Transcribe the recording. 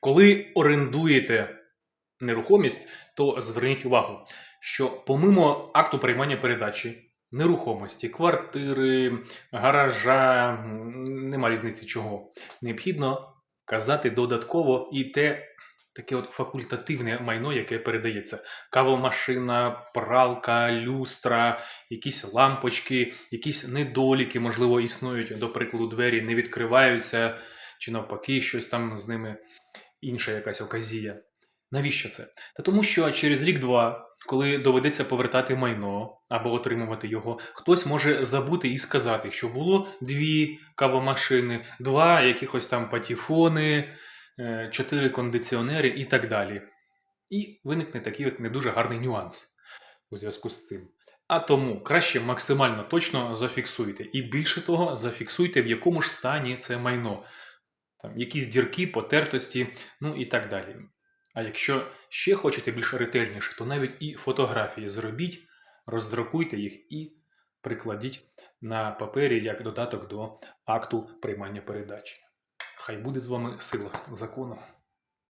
Коли орендуєте нерухомість, то зверніть увагу, що помимо акту приймання передачі нерухомості, квартири, гаража, нема різниці чого, необхідно казати додатково і те таке от факультативне майно, яке передається: кавомашина, пралка, люстра, якісь лампочки, якісь недоліки, можливо, існують. До прикладу, двері не відкриваються, чи навпаки, щось там з ними інша якась оказія. Навіщо це? Та тому, що через рік-два, коли доведеться повертати майно або отримувати його, хтось може забути і сказати, що було дві кавомашини, два якихось там патіфони, е, чотири кондиціонери і так далі. І виникне такий от не дуже гарний нюанс у зв'язку з цим. А тому краще максимально точно зафіксуйте. І більше того, зафіксуйте, в якому ж стані це майно. Там якісь дірки, потертості, ну і так далі. А якщо ще хочете більш ретельніше, то навіть і фотографії зробіть, роздрукуйте їх і прикладіть на папері як додаток до акту приймання передачі. Хай буде з вами сила закону.